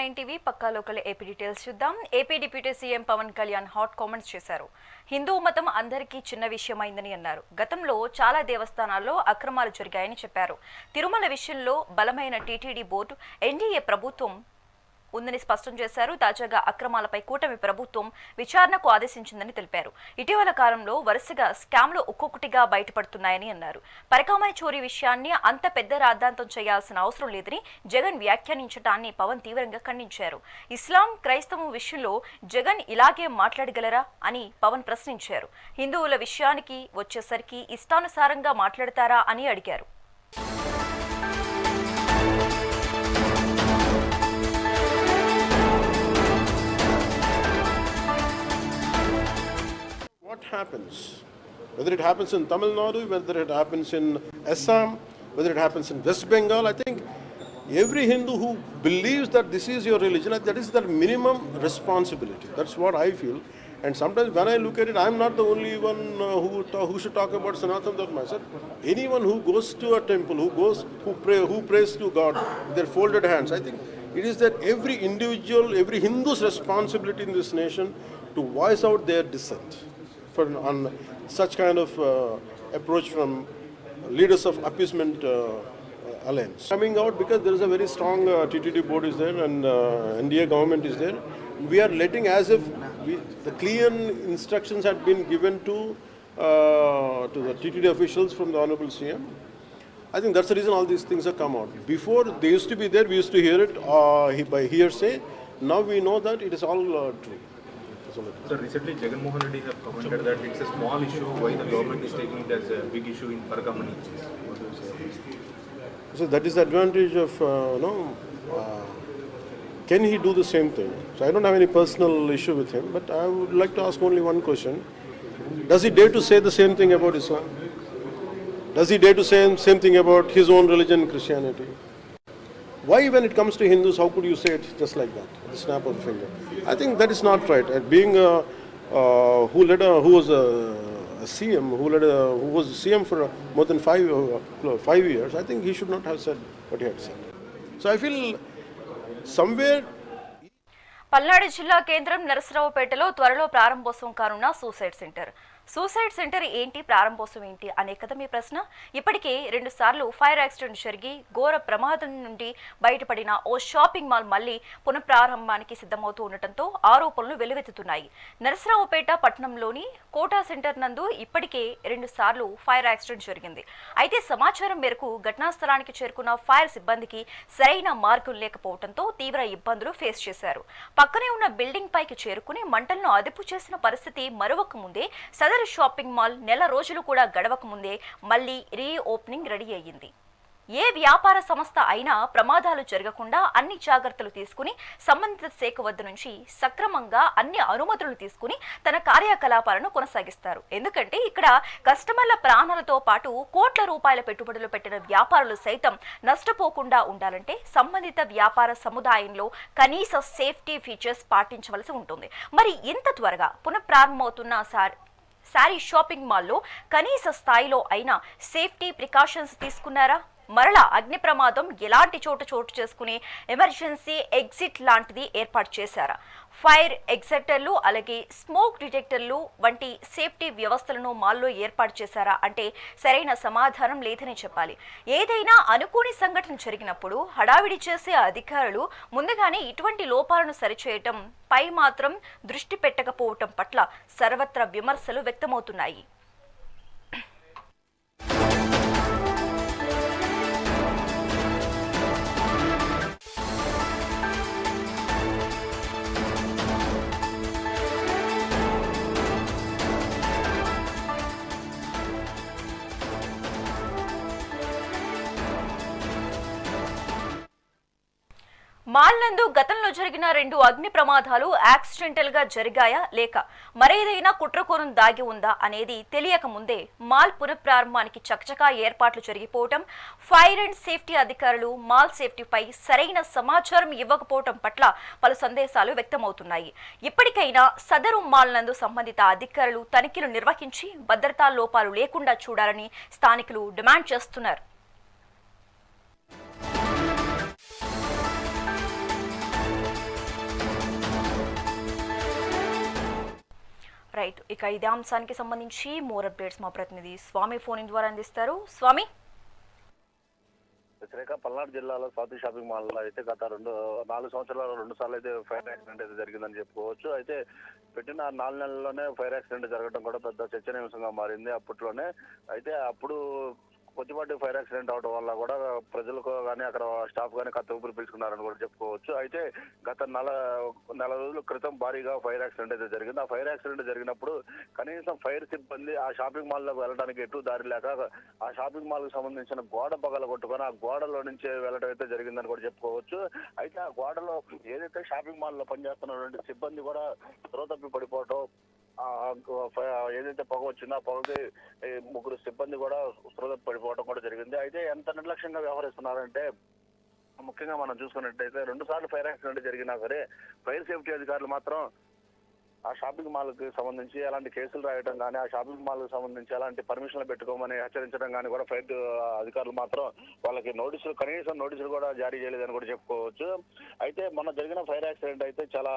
Nine TV పక్కా local AP details చూద్దాం. AP deputy CM Pawan Kalyan hot comments చేశారు. హిందూ మతం అందరికీ చిన్న విషయమైందని అన్నారు. గతంలో చాలా దేవస్థానాల్లో అక్రమాలు జరిగాయని చెప్పారు. తిరుమల విషయంలో బలమైన టీటీడీ బోర్డు ఎన్డీఏ ప్రభుత్వం ఉందని స్పష్టం చేశారు. తాజాగా అక్రమాలపై కూటమి ప్రభుత్వం విచారణకు ఆదేశించిందని తెలిపారు. ఇటీవల కాలంలో వరుసగా స్కామ్లు ఒక్కొక్కటిగా బయటపడుతున్నాయని అన్నారు. పరికామని చోరీ విషయాన్ని అంత పెద్ద రాద్ధాంతం చేయాల్సిన అవసరం లేదని జగన్ వ్యాఖ్యానించడాన్ని పవన్ తీవ్రంగా ఖండించారు. ఇస్లాం క్రైస్తవం విషయంలో జగన్ ఇలాగే మాట్లాడగలరా అని పవన్ ప్రశ్నించారు. హిందువుల విషయానికి వచ్చేసరికి ఇష్టానుసారంగా మాట్లాడతారా అని అడిగారు. What happens? Whether it happens in Tamil Nadu, whether it happens in Assam, whether it happens in West Bengal, I think every Hindu who believes that this is your religion, that is their minimum responsibility. That's what I feel. And sometimes when I look at it, I'm not the only one uh, who, who should talk about Sanatana Dharma. Sir, anyone who goes to a temple, who goes, who pray, who prays to God with their folded hands, I think it is that every individual, every Hindu's responsibility in this nation to voice out their dissent for, on such kind of uh, approach from leaders of appeasement uh, alliance. Coming out because there is a very strong uh, TTD board is there and uh, NDA government is there. We are letting as if we, the clear instructions had been given to uh, to the TTD officials from the honorable CM. I think that's the reason all these things have come out. Before they used to be there, we used to hear it uh, by hearsay. Now we know that it is all uh, true. So recently, Jagan Mohan Reddy have commented that it's a small issue. Why the government is taking it as a big issue in this? So that is the advantage of, uh, know, uh, can he do the same thing? So I don't have any personal issue with him, but I would like to ask only one question. Does he dare to say the same thing about Islam? Does he dare to say the same thing about his own religion, Christianity? Why, when it comes to Hindus, how could you say it just like that, the snap of a finger? I think that is not right. And being a, uh, who led a, who was a, a CM, who led a, who was CM for more than five, uh, five years, I think he should not have said what he had said. So I feel somewhere Palnadu జిల్లా కేంద్రం నరసరావుపేటలో త్వరలో ప్రారంభోత్సవం కానున్న suicide centre suicide centre ఏంటి? ప్రారంభోత్సవం ఏంటి? అనే కదా మీ ప్రశ్న. ఇప్పటికే రెండు సార్లు ఫైర్ యాక్సిడెంట్ జరిగి ఘోర ప్రమాదం నుండి బయటపడిన ఓ షాపింగ్ మాల్ మళ్ళీ పునఃప్రారంభానికి సిద్ధమవుతూ ఉండటంతో ఆరోపణలు వెలువెత్తుతున్నాయి. నరసరావుపేట పట్టణంలోని కోటా సెంటర్ నందు ఇప్పటికే రెండు సార్లు ఫైర్ యాక్సిడెంట్ జరిగింది. అయితే సమాచారం మేరకు ఘటనా స్థలానికి చేరుకున్న ఫైర్ సిబ్బందికి సరైన మార్గం లేకపోవడంతో తీవ్ర ఇబ్బందులు ఫేస్ చేశారు. పక్కనే ఉన్న బిల్డింగ్ పైకి చేరుకుని మంటలను అదుపు చేసిన పరిస్థితి మరొక ముందే సదరు షాపింగ్ మాల్ నెల రోజులు కూడా గడవక ముందే మళ్ళీ రీ ఓపెనింగ్ రెడీ అయ్యింది. ఏ వ్యాపార సంస్థ అయినా ప్రమాదాలు జరగకుండా అన్ని జాగ్రత్తలు తీసుకుని సంబంధిత శాఖ వద్ద నుంచి సక్రమంగా అన్ని అనుమతులు తీసుకుని తన కార్యకలాపాలను కొనసాగిస్తారు. ఎందుకంటే ఇక్కడ కస్టమర్ల ప్రాణాలతో పాటు కోట్ల రూపాయల పెట్టుబడులు పెట్టిన వ్యాపారులు సైతం నష్టపోకుండా ఉండాలంటే సంబంధిత వ్యాపార సముదాయంలో కనీస సేఫ్టీ ఫీచర్స్ పాటించవలసి ఉంటుంది. మరి ఇంత త్వరగా పునఃప్రారంభమవుతున్న సార్ శారీ షాపింగ్ మాల్లో కనీస స్థాయిలో అయినా సేఫ్టీ ప్రికాషన్స్ తీసుకున్నారా? మరలా అగ్ని ప్రమాదం ఎలాంటి చోటు చోటు చేసుకునే ఎమర్జెన్సీ ఎగ్జిట్ లాంటిది ఏర్పాటు చేశారా. ఫైర్ ఎగ్జిటర్లు అలాగే స్మోక్ డిటెక్టర్లు వంటి సేఫ్టీ వ్యవస్థలను మాల్లో ఏర్పాటు చేశారా అంటే సరైన సమాధానం లేదని చెప్పాలి. ఏదైనా అనుకోని సంఘటన జరిగినప్పుడు హడావిడి చేసే అధికారులు ముందుగానే ఇటువంటి లోపాలను సరిచేయటం పై మాత్రం దృష్టి పెట్టకపోవటం పట్ల సర్వత్రా విమర్శలు వ్యక్తమవుతున్నాయి. జరిగిన రెండు అగ్ని ప్రమాదాలు యాక్సిడెంటల్గా జరిగాయా లేక మరేదైనా కుట్రకోణం దాగి ఉందా అనేది తెలియక ముందే మాల్ పునఃప్రారంభానికి చకచకా ఏర్పాట్లు జరిగిపోవటం ఫైర్ అండ్ సేఫ్టీ అధికారులు మాల్ సేఫ్టీపై సరైన సమాచారం ఇవ్వకపోవటం పట్ల పలు సందేశాలు వ్యక్తమవుతున్నాయి. ఇప్పటికైనా సదరు మాల్ నందు సంబంధిత అధికారులు తనిఖీలు నిర్వహించి భద్రతా లోపాలు లేకుండా చూడాలని స్థానికులు డిమాండ్ చేస్తున్నారు. రైట్ ఇక ఇదే అంశానికి సంబంధించి మోర్ అప్డేట్స్ మా ప్రతినిధి స్వామి ఫోన్ ద్వారా అందిస్తారు. స్వామి? వ్యతిరేక పల్నాడు జిల్లాలో స్వాతి షాపింగ్ మాల్లో అయితే గత రెండు నాలుగు సంవత్సరాలు రెండు సార్లు అయితే ఫైర్ యాక్సిడెంట్ అయితే జరిగిందని చెప్పుకోవచ్చు. అయితే పెట్టిన నాలుగు నెలల్లోనే ఫైర్ యాక్సిడెంట్ జరగడం కూడా పెద్ద చర్చనీయాంశంగా మారింది. అప్పట్లోనే అయితే అప్పుడు కొద్దిపాటి ఫైర్ యాక్సిడెంట్ అవడం వల్ల కూడా ప్రజలకు కానీ అక్కడ స్టాఫ్ కానీ కత్త ఊపిరి పీల్చుకున్నారని కూడా చెప్పుకోవచ్చు. అయితే గత నెల నెల రోజుల క్రితం భారీగా ఫైర్ యాక్సిడెంట్ అయితే జరిగింది. ఆ ఫైర్ యాక్సిడెంట్ జరిగినప్పుడు కనీసం ఫైర్ సిబ్బంది ఆ షాపింగ్ మాల్ వెళ్ళడానికి ఎటు దారి లేక ఆ షాపింగ్ మాల్కి సంబంధించిన గోడ పగల కొట్టుకొని ఆ గోడలో నుంచి వెళ్ళడం అయితే జరిగిందని కూడా చెప్పుకోవచ్చు. అయితే ఆ గోడలో ఏదైతే షాపింగ్ మాల్లో పనిచేస్తున్నటువంటి సిబ్బంది కూడా త్రోతప్పి పడిపోవటం ఏదైతే పొగ వచ్చిందో ఆ పొగకి ముగ్గురు సిబ్బంది కూడా స్పృహ పడిపోవడం కూడా జరిగింది. అయితే ఎంత నిర్లక్ష్యంగా వ్యవహరిస్తున్నారంటే ముఖ్యంగా మనం చూసుకున్నట్టయితే రెండు సార్లు ఫైర్ యాక్సిడెంట్ జరిగినా సరే ఫైర్ సేఫ్టీ అధికారులు మాత్రం ఆ షాపింగ్ మాల్కి సంబంధించి ఎలాంటి కేసులు రాయడం కానీ ఆ షాపింగ్ మాల్కి సంబంధించి ఎలాంటి పర్మిషన్లు పెట్టుకోమని హెచ్చరించడం కానీ కూడా ఫైట్ అధికారులు మాత్రం వాళ్ళకి నోటీసులు కనీసం నోటీసులు కూడా జారీ చేయలేదని కూడా చెప్పుకోవచ్చు. అయితే మొన్న జరిగిన ఫైర్ యాక్సిడెంట్ అయితే చాలా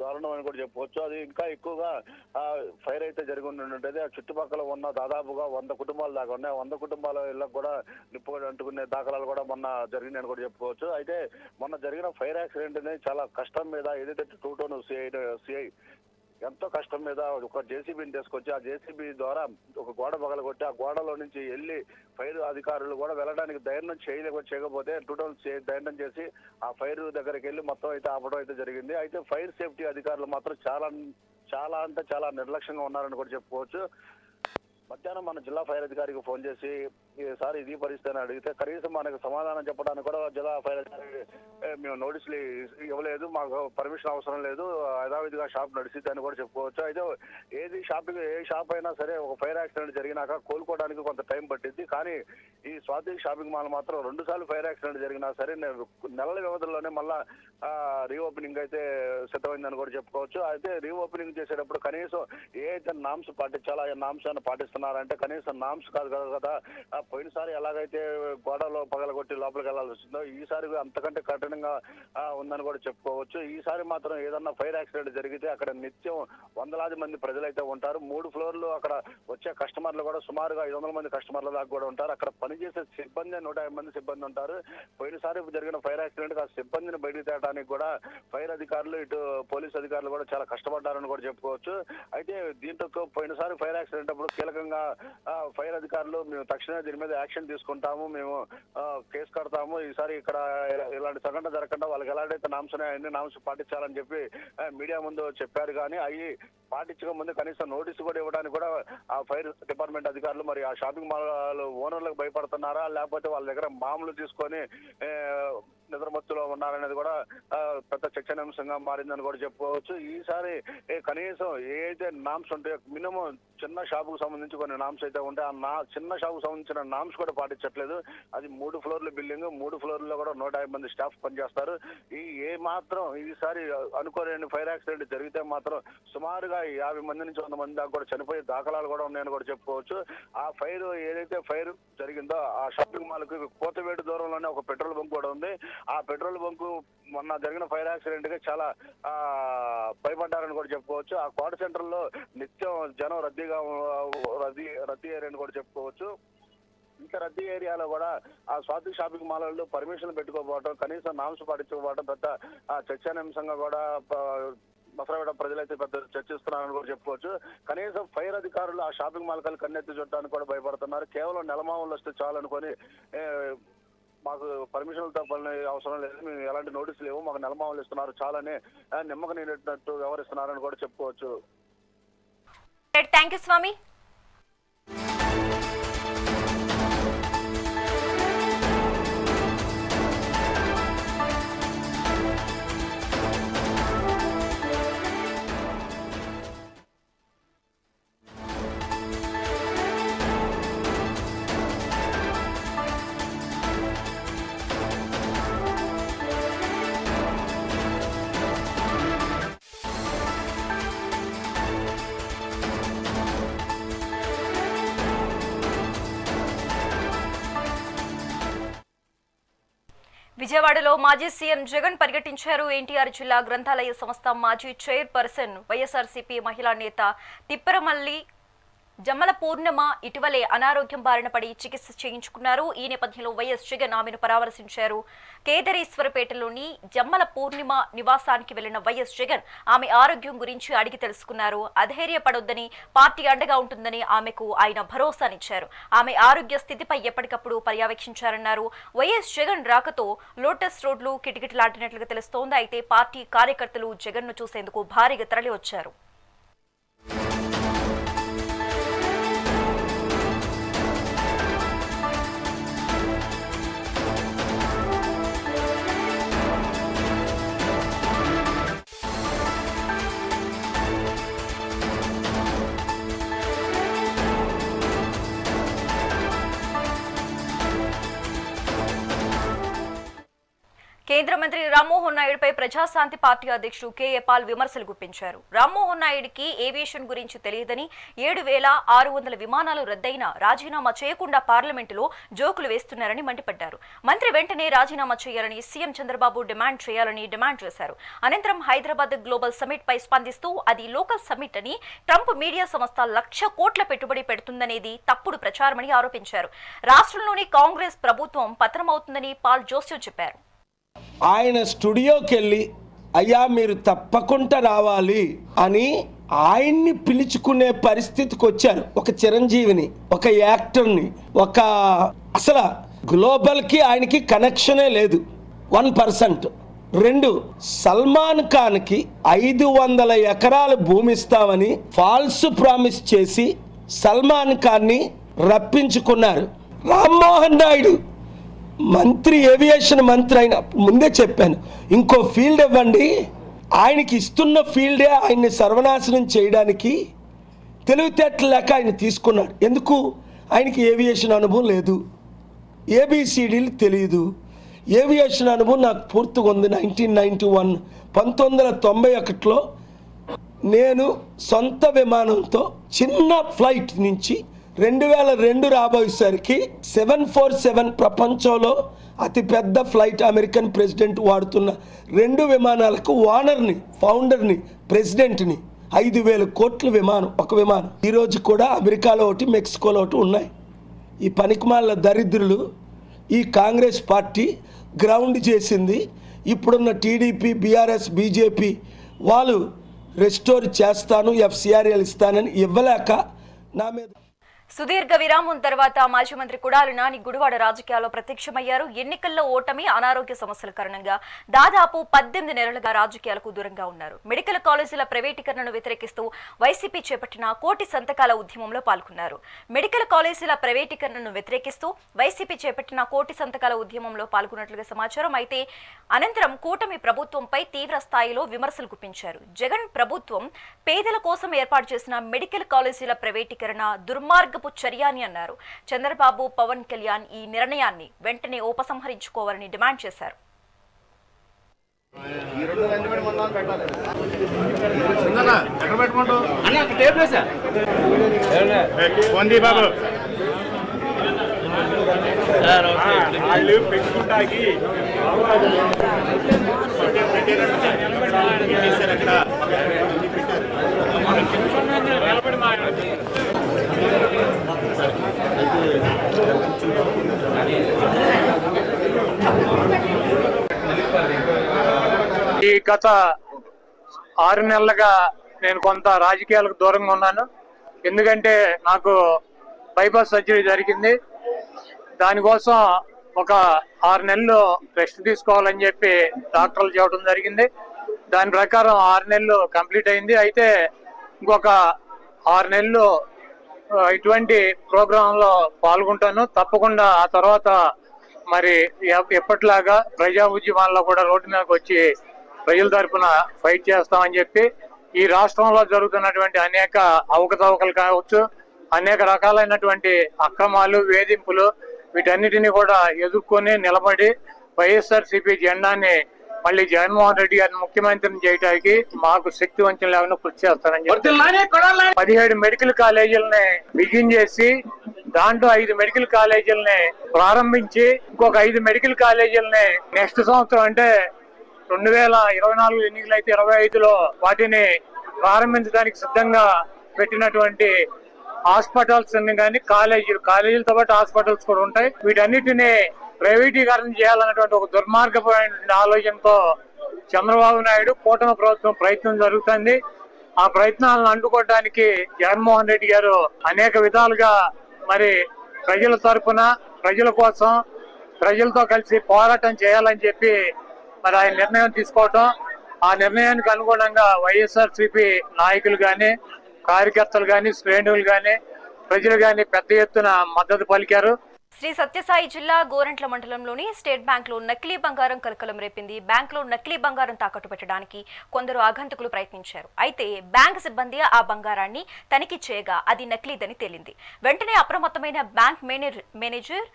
దారుణం అని కూడా చెప్పుకోవచ్చు. అది ఇంకా ఎక్కువగా ఆ, ఫైర్ అయితే జరిగి ఉండేది ఆ చుట్టుపక్కల ఉన్న దాదాపుగా వంద కుటుంబాలు దాకా ఉన్నాయి. వంద కుటుంబాల ఇళ్ళకు కూడా నిప్పు అంటుకునే దాఖలాలు కూడా మొన్న జరిగినాయని కూడా చెప్పుకోవచ్చు. అయితే మొన్న జరిగిన ఫైర్ యాక్సిడెంట్ అనేది చాలా కష్టం మీద ఏదైతే టూ టౌన్ సిఐ సిఐ ఎంతో కష్టం మీద ఒక జేసీబీని తీసుకొచ్చి ఆ జేసీబీ ద్వారా ఒక గోడ పగలగొట్టి ఆ గోడలో నుంచి వెళ్ళి ఫైర్ అధికారులు కూడా వెళ్ళడానికి ధైర్యం చేయలేక చేయకపోతే టూటల్ ధైర్యం చేసి ఆ ఫైర్ దగ్గరికి వెళ్ళి మొత్తం అయితే ఆపడం అయితే జరిగింది. అయితే ఫైర్ సేఫ్టీ అధికారులు మాత్రం చాలా చాలా అంటే చాలా నిర్లక్ష్యంగా ఉన్నారని కూడా చెప్పుకోవచ్చు. మధ్యాహ్నం మన జిల్లా ఫైర్ అధికారికి ఫోన్ చేసి సార్ ఇది పరిస్థితి అని అడిగితే కనీసం మనకు సమాధానం చెప్పడానికి కూడా జిల్లా ఫైర్ అధికారి మేము నోటీసులు ఇవ్వలేదు మాకు పర్మిషన్ అవసరం లేదు యథావిధిగా షాప్ నడిచిద్ది అని కూడా చెప్పుకోవచ్చు. అయితే ఏది షాపింగ్ ఏ షాప్ అయినా సరే ఒక ఫైర్ యాక్సిడెంట్ జరిగినాక కోలుకోవడానికి కొంత టైం పట్టింది కానీ ఈ స్వాతి షాపింగ్ మాల్ మాత్రం రెండు సార్లు ఫైర్ యాక్సిడెంట్ జరిగినా సరే నెలల వ్యవధిలోనే మళ్ళా రీఓపెనింగ్ అయితే సిద్ధమైందని కూడా చెప్పుకోవచ్చు. అయితే రీఓపెనింగ్ చేసేటప్పుడు కనీసం ఏ అయితే నామ్స్ పాటించాలో ఆ నామ్స్ అని పాటిస్తున్నారంటే కనీసం నామ్స్ కాదు కదా కదా. పోయినసారి ఎలాగైతే గోడలో పగలగొట్టి లోపలికి వెళ్ళాల్సి వచ్చిందో ఈసారి అంతకంటే కఠినంగా ఆ, ఉందని కూడా చెప్పుకోవచ్చు. ఈసారి మాత్రం ఏదన్నా ఫైర్ యాక్సిడెంట్ జరిగితే అక్కడ నిత్యం వందలాది మంది ప్రజలైతే ఉంటారు. మూడు ఫ్లోర్లు అక్కడ వచ్చే కస్టమర్లు కూడా సుమారుగా ఐదు వందల మంది కస్టమర్ల దాకా కూడా ఉంటారు. అక్కడ పనిచేసే సిబ్బంది నూట యాభై మంది సిబ్బంది ఉంటారు. పోయినసారి జరిగిన ఫైర్ యాక్సిడెంట్ ఆ సిబ్బందిని బయటకు తేయడానికి కూడా ఫైర్ అధికారులు ఇటు పోలీస్ అధికారులు కూడా చాలా కష్టపడ్డారని కూడా చెప్పుకోవచ్చు. అయితే దీంతో పోయినసారి ఫైర్ యాక్సిడెంట్ అప్పుడు కీలకంగా ఫైర్ అధికారులు మేము తక్షణమే దీని మీద యాక్షన్ తీసుకుంటాము. మేము కేసు కడతాము. ఈసారి ఇక్కడ ఇలాంటి సంఘటన జరగకుండా వాళ్ళకి ఎలాంటి నామ్స్ అన్ని నామ్స్ పాటించాలని చెప్పి మీడియా ముందు చెప్పారు. కానీ అవి పాటించక ముందు కనీసం నోటీసు కూడా ఇవ్వడానికి కూడా ఆ ఫైర్ డిపార్ట్మెంట్ అధికారులు మరి ఆ షాపింగ్ మాల్ ఓనర్లకు భయపడుతున్నారా? లేకపోతే వాళ్ళ దగ్గర మామూలు తీసుకొని నిద్రమత్తులో ఉన్నారనేది కూడా పెద్ద చర్చనీయాంశంగా మారిందని కూడా చెప్పుకోవచ్చు. ఈసారి కనీసం ఏదైతే నామ్స్ ఉంటాయో మినిమం చిన్న షాపుకు సంబంధించి కొన్ని నామ్స్ అయితే ఉంటాయి ఆ నా చిన్న షాపుకు సంబంధించిన నామ్స్ కూడా పాటించట్లేదు. అది మూడు ఫ్లోర్ల బిల్డింగ్ మూడు ఫ్లోర్లో కూడా నూట యాభై మంది స్టాఫ్ పనిచేస్తారు. ఈ ఏ మాత్రం ఈసారి అనుకోలేని ఫైర్ యాక్సిడెంట్ జరిగితే మాత్రం సుమారుగా యాభై మంది నుంచి వంద మంది దాకా కూడా చనిపోయే దాఖలాలు కూడా ఉన్నాయని కూడా చెప్పుకోవచ్చు. ఆ ఫైర్ ఏదైతే ఫైర్ జరిగిందో ఆ షాపింగ్ మాల్కి కోతవేడు దూరంలోనే ఒక పెట్రోల్ బంక్ కూడా ఉంది. ఆ పెట్రోల్ బంక్ మొన్న జరిగిన ఫైర్ యాక్సిడెంట్గా చాలా ఆ భయపడ్డారని కూడా చెప్పుకోవచ్చు. ఆ క్వార్టర్ సెంటర్లో నిత్యం జనం రద్దీగా రద్దీ రద్దీ అయ్యారని కూడా చెప్పుకోవచ్చు. ఇంకా రద్దీ ఏరియాలో కూడా ఆ స్వాతి షాపింగ్ మాల్లో పర్మిషన్ పెట్టుకోకపోవడం కనీసం నామ్స్ పాటించకపోవడం పెద్ద ఆ చర్చానీయాంశంగా కూడా ప- ప్రజలైతే పెద్ద చర్చిస్తున్నారని కూడా చెప్పుకోవచ్చు. కనీసం ఫైర్ అధికారులు ఆ షాపింగ్ మాల్ కల్ కన్నెత్తి చుట్టానికి కూడా భయపడుతున్నారు. కేవలం నెలమామూలు వస్తే చాలు అనుకొని మాకు పర్మిషన్లతో పని అవసరం లేదు. మేము ఎలాంటి నోటీస్ లేవు. మాకు నెలమామూలు ఇస్తున్నారు. చాలని ఆ, నిమ్మక వ్యవహరిస్తున్నారని కూడా చెప్పుకోవచ్చు. థ్యాంక్ యూ స్వామి విజయవాడలో మాజీ సీఎం జగన్ పర్యటించారు ఎన్టీఆర్ జిల్లా గ్రంథాలయ సంస్థ మాజీ చైర్పర్సన్ వైఎస్ఆర్సీపీ మహిళా నేత తిప్పరమల్లి జమ్మల పూర్ణిమ ఇటీవలే అనారోగ్యం బారిన పడి చికిత్స చేయించుకున్నారు. ఈ నేపథ్యంలో వైఎస్ జగన్ ఆమెను పరామర్శించారు. కేదరేశ్వరపేటలోని జమ్మల పూర్ణిమ నివాసానికి వెళ్ళిన వైఎస్ జగన్ ఆమె ఆరోగ్యం గురించి అడిగి తెలుసుకున్నారు. అధైర్యపడొద్దని పార్టీ అండగా ఉంటుందని ఆమెకు ఆయన భరోసానిచ్చారు. ఆమె ఆరోగ్య స్థితిపై ఎప్పటికప్పుడు పర్యవేక్షించారన్నారు. వైఎస్ జగన్ రాకతో లోటస్ రోడ్లు కిటకిటలాంటినట్లుగా తెలుస్తోంది. అయితే పార్టీ కార్యకర్తలు జగన్ను చూసేందుకు భారీగా తరలివచ్చారు. కేంద్ర మంత్రి రామ్మోహన్ నాయుడుపై ప్రజాశాంతి పార్టీ అధ్యక్షుడు కేఏ పాల్ విమర్శలు గుప్పించారు. రామ్మోహన్ నాయుడికి ఏవియేషన్ గురించి తెలియదని ఏడు వేల ఆరు వందల విమానాలు రద్దయినా రాజీనామా చేయకుండా పార్లమెంటులో జోకులు వేస్తున్నారని మండిపడ్డారు. మంత్రి వెంటనే రాజీనామా చేయాలని సీఎం చంద్రబాబు డిమాండ్ చేయాలని డిమాండ్ చేశారు. అనంతరం హైదరాబాద్ గ్లోబల్ సమిట్ పై స్పందిస్తూ అది లోకల్ సమిట్ అని ట్రంప్ మీడియా సంస్థ లక్ష కోట్ల పెట్టుబడి పెడుతుందనేది తప్పుడు ప్రచారమని ఆరోపించారు. రాష్ట్రంలోని కాంగ్రెస్ ప్రభుత్వం పతనమవుతుందని పాల్ జోస్యం చెప్పారు. ఆయన స్టూడియోకి వెళ్ళి అయ్యా మీరు తప్పకుండా రావాలి అని ఆయన్ని పిలుచుకునే పరిస్థితికి వచ్చారు. ఒక చిరంజీవిని ఒక యాక్టర్ని ఒక అసలు గ్లోబల్కి ఆయనకి కనెక్షనే లేదు. One percent. రెండు సల్మాన్ ఖాన్కి ఐదు వందల ఎకరాలు భూమి ఇస్తామని ఫాల్స్ ప్రామిస్ చేసి సల్మాన్ ఖాన్ని రప్పించుకున్నారు. రామ్మోహన్ నాయుడు. మంత్రి ఏవియేషన్ మంత్రి అయిన ముందే చెప్పాను. ఇంకో ఫీల్డ్ ఇవ్వండి. ఆయనకి ఇస్తున్న ఫీల్డే ఆయన్ని సర్వనాశనం చేయడానికి తెలివితేటలు లేక ఆయన తీసుకున్నాడు. ఎందుకు? ఆయనకి ఏవియేషన్ అనుభవం లేదు. ఏబిసిడీలు తెలియదు ఏవియేషన్ అనుభవం నాకు పూర్తిగా ఉంది. నైన్టీన్ నైంటీ వన్ పంతొమ్మిది వందల తొంభై ఒకటిలో నేను సొంత విమానంతో చిన్న ఫ్లైట్ నుంచి రెండు వేల రెండు రాబోయేసరికి సెవెన్ ఫోర్ సెవెన్ ప్రపంచంలో అతిపెద్ద ఫ్లైట్ అమెరికన్ ప్రెసిడెంట్ వాడుతున్న రెండు విమానాలకు ఓనర్ని ఫౌండర్ని ప్రెసిడెంట్ని ఐదు వేల కోట్ల విమానం ఒక విమానం. ఈరోజు కూడా అమెరికాలో ఒకటి మెక్సికోలో ఒకటి ఉన్నాయి. ఈ పనికిమాల దరిద్రులు ఈ కాంగ్రెస్ పార్టీ గ్రౌండ్ చేసింది. ఇప్పుడున్న టీడీపీ బీఆర్ఎస్ బీజేపీ వాళ్ళు రెస్టోర్ చేస్తాను ఎఫ్సిఆర్ఎల్ ఇస్తానని ఇవ్వలేక నా మీద సుదీర్ఘ విరామం తర్వాత మాజీ మంత్రి కుడాలి నాని గుడివాడ రాజకీయాల్లో ప్రత్యక్షమయ్యారు. ఎన్నికల్లో ఓటమి అనారోగ్య సమస్యల కారణంగా దాదాపు పద్దెనిమిది నెలలుగా రాజకీయాలకు దూరంగా ఉన్నారు. మెడికల్ కాలేజీల ప్రైవేటీకరణను వ్యతిరేకిస్తూ వైసీపీ చేపట్టిన కోటి సంతకాల ఉద్యమంలో పాల్గొన్నారు. మెడికల్ కాలేజీల ప్రైవేటీకరణను వ్యతిరేకిస్తూ వైసీపీ చేపట్టిన కోటి సంతకాల ఉద్యమంలో పాల్గొన్నట్లుగా సమాచారం. అయితే అనంతరం కూటమి ప్రభుత్వంపై తీవ్ర స్థాయిలో విమర్శలు గుప్పించారు. జగన్ ప్రభుత్వం పేదల కోసం ఏర్పాటు చేసిన మెడికల్ కాలేజీల ప్రైవేటీకరణ దుర్మార్గపు చర్య అని అన్నారు చంద్రబాబు పవన్ కళ్యాణ్ ఈ నిర్ణయాన్ని వెంటనే ఉపసంహరించుకోవాలని డిమాండ్ చేశారు నిలబడి మా వాళ్ళు పెట్టుకుంటాకి అక్కడ ఈ గత ఆరు నెలలుగా నేను కొంత రాజకీయాలకు దూరంగా ఉన్నాను. ఎందుకంటే నాకు బైపాస్ సర్జరీ జరిగింది. దానికోసం ఒక ఆరు నెలలు రెస్ట్ తీసుకోవాలని చెప్పి డాక్టర్లు చెప్పడం జరిగింది. దాని ప్రకారం ఆరు నెలలు కంప్లీట్ అయింది. అయితే ఇంకొక ఆరు నెలలు ఇటువంటి ప్రోగ్రామ్లో పాల్గొంటాను. తప్పకుండా ఆ తర్వాత మరి ఎప్పటిలాగా ప్రజా ఉద్యమాల్లో కూడా రోడ్డు మీదకి వచ్చి ప్రజల తరఫున ఫైట్ చేస్తామని చెప్పి ఈ రాష్ట్రంలో జరుగుతున్నటువంటి అనేక అవకతవకలు కావచ్చు అనేక రకాలైనటువంటి అక్రమాలు వేధింపులు వీటన్నిటిని కూడా ఎదుర్కొని నిలబడి వైఎస్ఆర్ సిపి జెండాని మళ్ళీ జగన్మోహన్ రెడ్డి గారిని ముఖ్యమంత్రిని చేయడానికి మాకు శక్తి వంచన లేకుండా కృషి చేస్తానని చెప్పి పదిహేడు మెడికల్ కాలేజీలని బిగిన్ చేసి దాంట్లో ఐదు మెడికల్ కాలేజీలని ప్రారంభించి ఇంకొక ఐదు మెడికల్ కాలేజీలని నెక్స్ట్ సంవత్సరం అంటే రెండు వేల ఇరవై నాలుగు ఎన్నికలు అయితే ఇరవై ఐదులో వాటిని ప్రారంభించడానికి సిద్ధంగా పెట్టినటువంటి హాస్పిటల్స్ కానీ కాలేజీలు కాలేజీలతో పాటు హాస్పిటల్స్ కూడా ఉంటాయి. వీటన్నిటిని ప్రైవేటీకరణ చేయాలన్నటువంటి ఒక దుర్మార్గమైన ఆలోచనతో చంద్రబాబు నాయుడు కూటమి ప్రభుత్వం ప్రయత్నం జరుగుతుంది. ఆ ప్రయత్నాలను అడ్డుకోవడానికి జగన్మోహన్ రెడ్డి గారు అనేక విధాలుగా మరి ప్రజల తరఫున ప్రజల కోసం ప్రజలతో కలిసి పోరాటం చేయాలని చెప్పి మరి ఆయన నిర్ణయం తీసుకోవటం. ఆ నిర్ణయానికి అనుగుణంగా వైఎస్ఆర్ నాయకులు కానీ కార్యకర్తలు కానీ శ్రేణులు కానీ ప్రజలు కానీ పెద్ద ఎత్తున మద్దతు పలికారు. శ్రీ సత్యసాయి జిల్లా గోరంట్ల మండలంలోని స్టేట్ బ్యాంక్లో నకిలీ బంగారం కలకలం రేపింది. బ్యాంక్లో నకిలీ బంగారం తాకట్టు పెట్టడానికి కొందరు ఆగంతకులు ప్రయత్నించారు. అయితే బ్యాంక్ సిబ్బంది ఆ బంగారాన్ని తనిఖీ చేయగా అది నకిలీదని తేలింది. వెంటనే అప్రమత్తమైన bank manager manager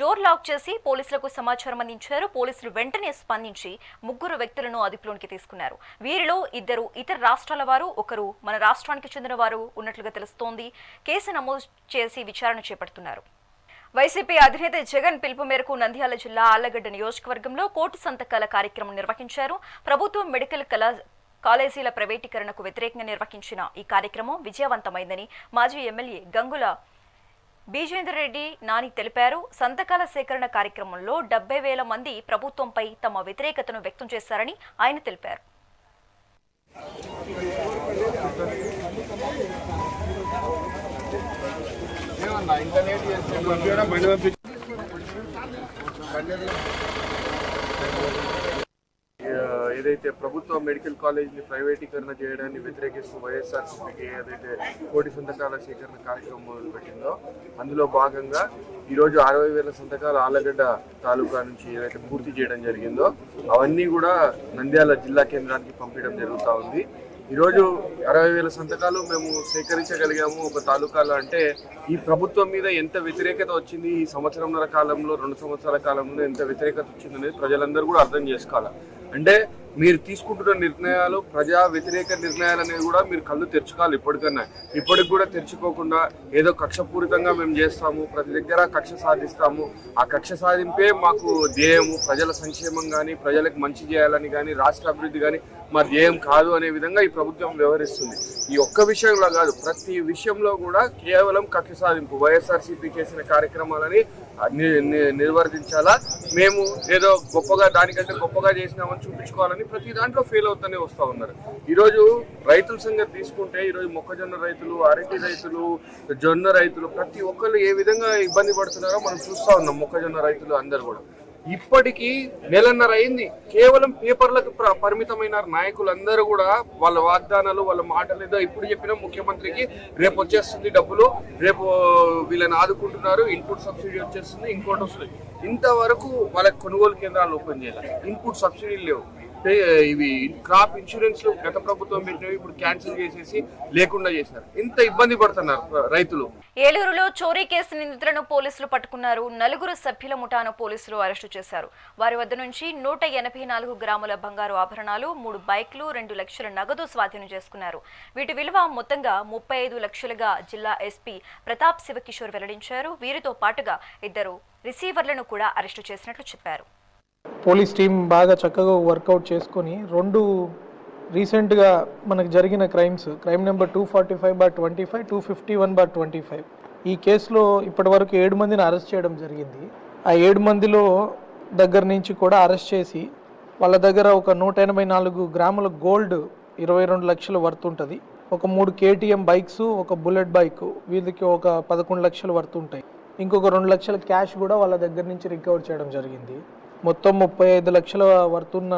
door lock చేసి పోలీసులకు సమాచారం అందించారు. పోలీసులు వెంటనే స్పందించి ముగ్గురు వ్యక్తులను అదుపులోనికి తీసుకున్నారు. వీరిలో ఇద్దరు ఇతర రాష్ట్రాల వారు ఒకరు మన రాష్ట్రానికి చెందిన వారు ఉన్నట్లుగా తెలుస్తోంది. కేసు నమోదు చేసి విచారణ చేపడుతున్నారు. వైసీపీ అధినేత జగన్ పిలుపు మేరకు నంద్యాల జిల్లా ఆళ్ళగడ్డ నియోజకవర్గంలో కోటి సంతకాల కార్యక్రమం నిర్వహించారు. ప్రభుత్వం మెడికల్ కళా కాలేజీల ప్రైవేటీకరణకు వ్యతిరేకంగా నిర్వహించిన ఈ కార్యక్రమం విజయవంతమైందని మాజీ ఎమ్మెల్యే గంగుల బీజేందర్ రెడ్డి నాని తెలిపారు. సంతకాల సేకరణ కార్యక్రమంలో డెబ్బై వేల మంది ప్రభుత్వంపై తమ వ్యతిరేకతను వ్యక్తం చేశారని ఆయన తెలిపారు. ఏదైతే ప్రభుత్వ మెడికల్ కాలేజీని ప్రైవేటీకరణ చేయడాన్ని వ్యతిరేకిస్తూ వైఎస్ఆర్సీపీకి ఏదైతే కోటి సంతకాల సేకరణ కార్యక్రమం మొదలుపెట్టిందో అందులో భాగంగా ఈరోజు అరవై వేల సంతకాలు ఆలగడ్డ తాలూకా నుంచి ఏదైతే పూర్తి చేయడం జరిగిందో అవన్నీ కూడా నంద్యాల జిల్లా కేంద్రానికి పంపించడం జరుగుతూ ఉంది. ఈరోజు అరవై వేల సంతకాలు మేము సేకరించగలిగాము ఒక తాలూకాలో అంటే ఈ ప్రభుత్వం మీద ఎంత వ్యతిరేకత వచ్చింది ఈ సంవత్సరంన్నర కాలంలో రెండు సంవత్సరాల కాలంలో ఎంత వ్యతిరేకత వచ్చింది అనేది ప్రజలందరూ కూడా అర్థం చేసుకోవాలి? అంటే మీరు తీసుకుంటున్న నిర్ణయాలు ప్రజా వ్యతిరేక నిర్ణయాలు అనేవి కూడా మీరు కళ్ళు తెరుచుకోవాలి ఇప్పటికన్నా. ఇప్పటికి కూడా తెరుచుకోకుండా ఏదో కక్షపూరితంగా మేము చేస్తాము ప్రతి దగ్గర కక్ష సాధిస్తాము. ఆ కక్ష సాధింపే మాకు ధ్యేయము. ప్రజల సంక్షేమం కానీ ప్రజలకు మంచి చేయాలని కానీ రాష్ట్ర అభివృద్ధి కానీ మా ధ్యేయం కాదు అనే విధంగా ఈ ప్రభుత్వం వ్యవహరిస్తుంది. ఈ ఒక్క విషయంలో కాదు ప్రతి విషయంలో కూడా కేవలం కక్ష సాధింపు వైఎస్ఆర్సీపీ చేసిన కార్యక్రమాలని నిర్వర్తించాలా? మేము ఏదో గొప్పగా దానికంటే గొప్పగా చేసినామని చూపించుకోవాలని ప్రతి దాంట్లో ఫెయిల్ అవుతూనే వస్తూ ఉన్నారు. ఈరోజు రైతుల సంగతి తీసుకుంటే ఈరోజు మొక్కజొన్న రైతులు అరటి రైతులు జొన్న రైతులు ప్రతి ఒక్కరు ఏ విధంగా ఇబ్బంది పడుతున్నారో మనం చూస్తూ ఉన్నాం మొక్కజొన్న రైతులు అందరు కూడా. ఇప్పటికీ నెలన్నర అయింది. కేవలం పేపర్లకు ప్ర- పరిమితమైన నాయకులందరూ కూడా వాళ్ళ వాగ్దానాలు వాళ్ళ మాటలు ఏదో ఇప్పుడు చెప్పిన ముఖ్యమంత్రికి రేపు వచ్చేస్తుంది డబ్బులు రేపు వీళ్ళని ఆదుకుంటున్నారు ఇన్పుట్ సబ్సిడీ వచ్చేస్తుంది ఇంకోటి వస్తుంది. ఇంతవరకు వాళ్ళకి కొనుగోలు కేంద్రాలు ఓపెన్ చేయాలి. ఇన్పుట్ సబ్సిడీలు లేవు. ఇవి క్రాప్ ఇన్సూరెన్స్ గత ప్రభుత్వం పెట్టినవి ఇప్పుడు క్యాన్సిల్ చేసేసి లేకుండా చేశారు. ఇంత ఇబ్బంది పడుతున్నారు రైతులు. ఏలూరులో చోరీ కేసు నిందితులను పోలీసులు పట్టుకున్నారు. నలుగురు సభ్యుల ముఠాను పోలీసులు అరెస్టు చేశారు. వారి వద్ద నుంచి నూట ఎనభై నాలుగు గ్రాముల బంగారు ఆభరణాలు మూడు బైక్లు రెండు లక్షల నగదు స్వాధీనం చేసుకున్నారు. వీటి విలువ మొత్తంగా ముప్పై ఐదు లక్షలుగా జిల్లా ఎస్పీ ప్రతాప్ శివకిషోర్ వెల్లడించారు. వీరితో పాటుగా ఇద్దరు రిసీవర్లను కూడా అరెస్టు చేసినట్లు చెప్పారు. పోలీస్ టీం బాగా చక్కగా వర్కౌట్ చేసుకొని రెండు రీసెంట్గా మనకు జరిగిన crimes crime number two forty five bar twenty five two fifty one bar twenty five ఈ కేసులో ఇప్పటివరకు ఏడు మందిని అరెస్ట్ చేయడం జరిగింది. ఆ ఏడు మందిలో దగ్గర నుంచి కూడా అరెస్ట్ చేసి వాళ్ళ దగ్గర ఒక నూట ఎనభై నాలుగు గ్రాముల గోల్డ్ ఇరవై రెండు లక్షలు వర్త్ ఉంటుంది. ఒక మూడు కేటీఎం బైక్స్ ఒక బుల్లెట్ బైక్ వీళ్ళకి ఒక పదకొండు లక్షలు వర్తుంటాయి ఇంకొక రెండు లక్షల క్యాష్ కూడా వాళ్ళ దగ్గర నుంచి రికవర్ చేయడం జరిగింది. మొత్తం ముప్పై ఐదు లక్షల వర్తున్న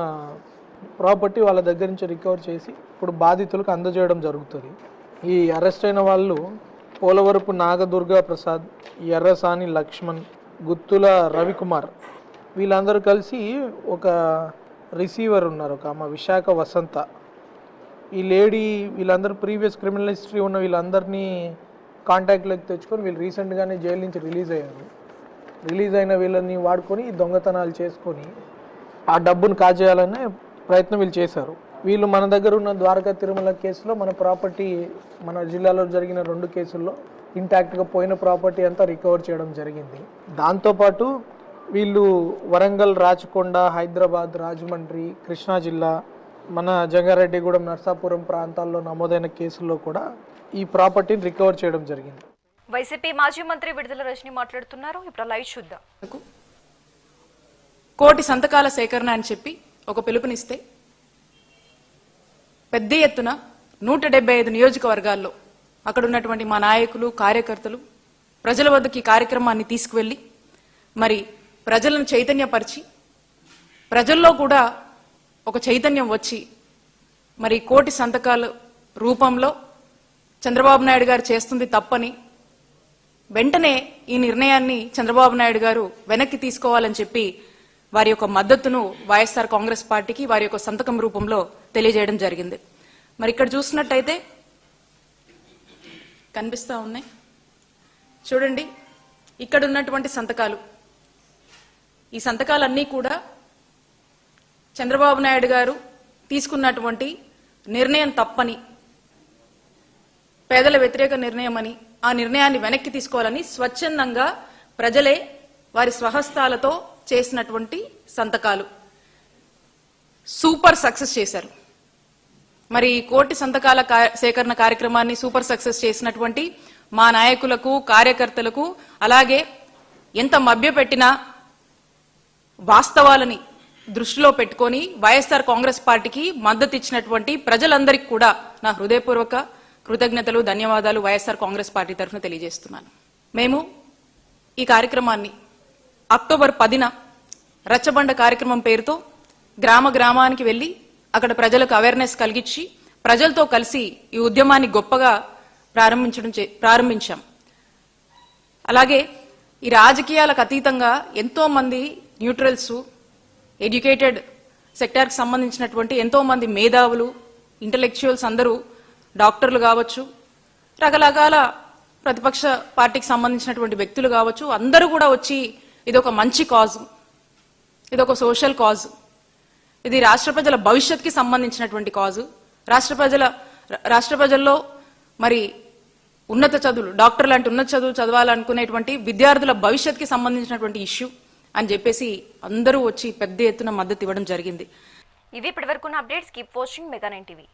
ప్రాపర్టీ వాళ్ళ దగ్గర నుంచి రికవర్ చేసి ఇప్పుడు బాధితులకు అందజేయడం జరుగుతుంది. ఈ అరెస్ట్ అయిన వాళ్ళు పోలవరపు నాగదుర్గా ప్రసాద్ ఎర్రసాని లక్ష్మణ్ గుత్తుల రవికుమార్ వీళ్ళందరూ కలిసి ఒక రిసీవర్ ఉన్నారు ఒక ఆమె విశాఖ వసంత. ఈ లేడీ వీళ్ళందరూ ప్రీవియస్ క్రిమినల్ హిస్టరీ ఉన్న వీళ్ళందరినీ కాంటాక్ట్లోకి తెచ్చుకొని వీళ్ళు రీసెంట్గానే జైలు నుంచి రిలీజ్ అయ్యారు. రిలీజ్ అయిన వీళ్ళని వాడుకొని దొంగతనాలు చేసుకొని ఆ డబ్బును కాజేయాలనే ప్రయత్నం వీళ్ళు చేశారు. వీళ్ళు మన దగ్గర ఉన్న ద్వారకా తిరుమల కేసులో మన ప్రాపర్టీ మన జిల్లాలో జరిగిన రెండు కేసుల్లో ఇంటాక్ట్గా పోయిన ప్రాపర్టీ అంతా రికవర్ చేయడం జరిగింది. దాంతోపాటు వీళ్ళు వరంగల్ రాచకొండ హైదరాబాద్ రాజమండ్రి కృష్ణా జిల్లా మన జంగారెడ్డిగూడెం నర్సాపురం ప్రాంతాల్లో నమోదైన కేసుల్లో కూడా ఈ ప్రాపర్టీని రికవర్ చేయడం జరిగింది. వైసీపీ మాజీ మంత్రి విడుదల రజని మాట్లాడుతున్నారు. ఇప్పుడు లైవ్ చూద్దాం. కోటి సంతకాల సేకరణ అని చెప్పి ఒక పిలుపునిస్తే పెద్ద ఎత్తున నూట డెబ్బై ఐదు నియోజకవర్గాల్లో అక్కడ ఉన్నటువంటి మా నాయకులు కార్యకర్తలు ప్రజల వద్దకు ఈ కార్యక్రమాన్ని తీసుకువెళ్ళి మరి ప్రజలను చైతన్యపరిచి ప్రజల్లో కూడా ఒక చైతన్యం వచ్చి మరి కోటి సంతకాల రూపంలో చంద్రబాబు నాయుడు గారు చేస్తుంది తప్పని వెంటనే ఈ నిర్ణయాన్ని చంద్రబాబు నాయుడు గారు వెనక్కి తీసుకోవాలని చెప్పి వారి యొక్క మద్దతును వైఎస్ఆర్ కాంగ్రెస్ పార్టీకి వారి యొక్క సంతకం రూపంలో తెలియజేయడం జరిగింది. మరి ఇక్కడ చూసినట్టయితే కనిపిస్తూ ఉన్నాయి. చూడండి ఇక్కడ ఉన్నటువంటి సంతకాలు. ఈ సంతకాలన్నీ కూడా చంద్రబాబు నాయుడు గారు తీసుకున్నటువంటి నిర్ణయం తప్పని పేదల వ్యతిరేక నిర్ణయమని ఆ నిర్ణయాన్ని వెనక్కి తీసుకోవాలని స్వచ్ఛందంగా ప్రజలే వారి స్వహస్తాలతో చేసినటువంటి సంతకాలు. సూపర్ సక్సెస్ చేశారు. మరి కోటి సంతకాల సేకరణ కార్యక్రమాన్ని సూపర్ సక్సెస్ చేసినటువంటి మా నాయకులకు కార్యకర్తలకు అలాగే ఎంత మభ్యపెట్టినా వాస్తవాలని దృష్టిలో పెట్టుకొని వైఎస్ఆర్ కాంగ్రెస్ పార్టీకి మద్దతు ఇచ్చినటువంటి ప్రజలందరికీ కూడా నా హృదయపూర్వక కృతజ్ఞతలు ధన్యవాదాలు వైఎస్ఆర్ కాంగ్రెస్ పార్టీ తరఫున తెలియజేస్తున్నాను. మేము ఈ కార్యక్రమాన్ని అక్టోబర్ పదిన రచ్చబండ కార్యక్రమం పేరుతో గ్రామ గ్రామానికి వెళ్ళి అక్కడ ప్రజలకు అవేర్నెస్ కలిగించి ప్రజలతో కలిసి ఈ ఉద్యమాన్ని గొప్పగా ప్రారంభించడం చే- ప్రారంభించాం. అలాగే ఈ రాజకీయాలకు అతీతంగా ఎంతో మంది న్యూట్రల్స్ ఎడ్యుకేటెడ్ సెక్టార్కి సంబంధించినటువంటి ఎంతో మంది మేధావులు ఇంటలెక్చువల్స్ అందరూ డాక్టర్లు కావచ్చు రకరకాల ప్రతిపక్ష పార్టీకి సంబంధించినటువంటి వ్యక్తులు కావచ్చు అందరూ కూడా వచ్చి ఇది ఒక మంచి కాజ్ ఇది ఒక సోషల్ కాజ్. ఇది రాష్ట్ర ప్రజల భవిష్యత్కి సంబంధించినటువంటి కాజు. రాష్ట్ర ప్రజల రాష్ట్ర ప్రజల్లో మరి ఉన్నత చదువులు డాక్టర్ లాంటి ఉన్నత చదువులు చదవాలనుకునేటువంటి విద్యార్థుల భవిష్యత్కి సంబంధించినటువంటి ఇష్యూ అని చెప్పేసి అందరూ వచ్చి పెద్ద ఎత్తున మద్దతు ఇవ్వడం జరిగింది. ఇవి ఇప్పటివరకు ఉన్న updates keep watching mega nine TV.